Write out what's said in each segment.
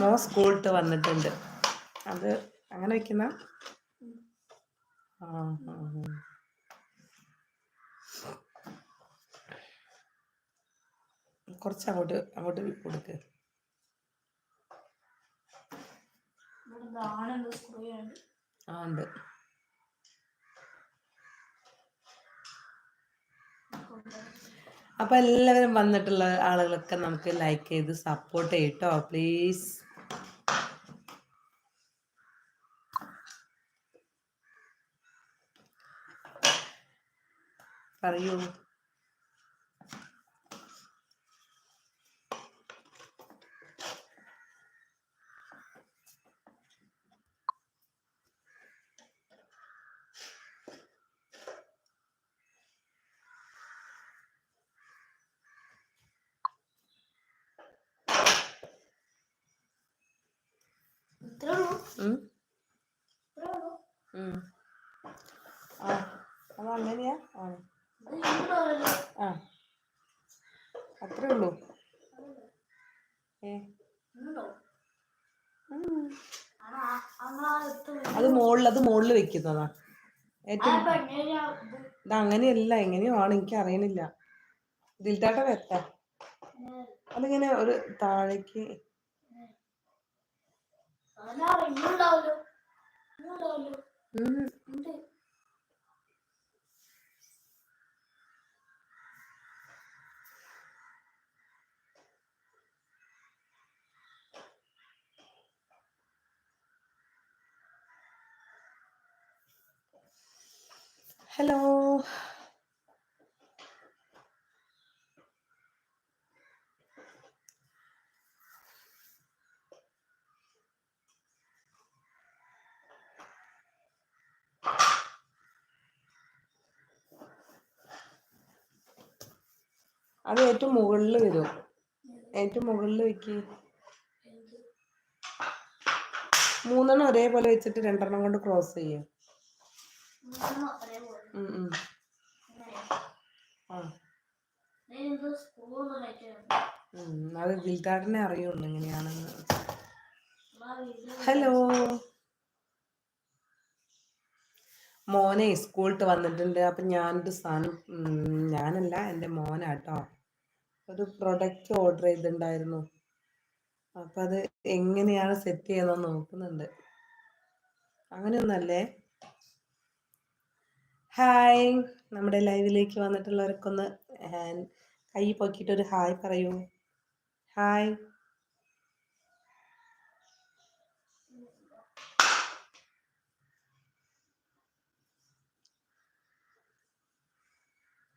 മോ സ്കൂളിട്ട് വന്നിട്ടുണ്ട്. അത് അങ്ങനെ വെക്കുന്ന. കുറച്ച് അങ്ങോട്ട് അങ്ങോട്ട് കൊടുക്ക്. ആ ഉണ്ട്. അപ്പൊ എല്ലാവരും വന്നിട്ടുള്ള ആളുകളൊക്കെ നമുക്ക് ലൈക്ക് ചെയ്ത് സപ്പോർട്ട് ചെയ്യട്ടോ പ്ലീസ് പറയൂ. ആ അത് അങ്ങനെയാ ആ. അത്രേ ഉള്ളൂ. ഏ. അത് മുകളിൽ അത് മുകളിൽ വെക്കുന്നതാ. ഏറ്റവും ഇത് അങ്ങനെയല്ല എങ്ങനെയോ ആണ് എനിക്ക് അറിയണില്ല. ദിൽതാട്ട വെത്ത അതിങ്ങനെ ഒരു താഴേക്ക്. ഉം. ഹലോ. അത് ഏറ്റവും മുകളിൽ വരും. ഏറ്റവും മുകളിൽ വെക്ക്. മൂന്നെണ്ണം ഒരേപോലെ വെച്ചിട്ട് രണ്ടെണ്ണം കൊണ്ട് ക്രോസ് ചെയ്യും. അത് ദിൽത്താട്ടിനെ അറിയുള്ളൂ എങ്ങനെയാണെന്ന്. ഹലോ. മോനെ സ്കൂളിട്ട് വന്നിട്ടുണ്ട്. അപ്പൊ ഞാനൊരു സാധനം ഞാനല്ല എന്റെ മോനാട്ടോ. ഒരു പ്രൊഡക്റ്റ് ഓർഡർ ചെയ്തിട്ടുണ്ടായിരുന്നു. അപ്പൊ അത് എങ്ങനെയാണ് സെറ്റ് ചെയ്യുന്നത് നോക്കുന്നുണ്ട്. അങ്ങനെയൊന്നല്ലേ? ഹായ് നമ്മുടെ ലൈവിലേക്ക് വന്നിട്ടുള്ളവർക്കൊന്ന് കൈ പൊക്കിയിട്ട് ഒരു ഹായ് പറയൂ. ഹായ്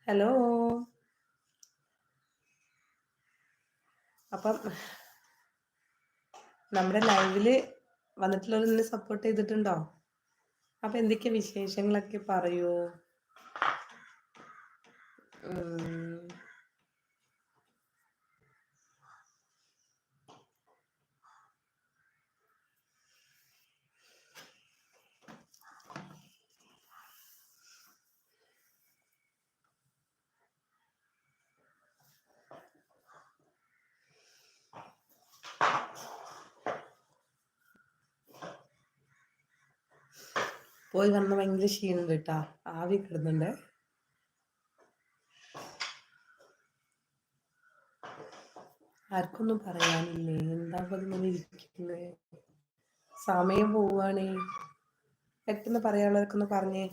ഹലോ അപ്പം നമ്മുടെ ലൈവിൽ വന്നിട്ടുള്ളവർ നിന്നെ സപ്പോർട്ട് ചെയ്തിട്ടുണ്ടോ? അപ്പൊ എന്തൊക്കെ വിശേഷങ്ങളൊക്കെ പറയൂ? പോയി വന്ന ഭയങ്കര ക്ഷീണുണ്ട് കേട്ടാ. ആവി കിടന്നുണ്ട്. ആർക്കൊന്നും പറയാനില്ലേ? എന്താ ഇങ്ങനെ ഇരിക്കുന്നത് സമയം പോവാണേ. പെട്ടെന്ന് പറയാനുള്ളവർക്കൊന്ന് പറഞ്ഞേ.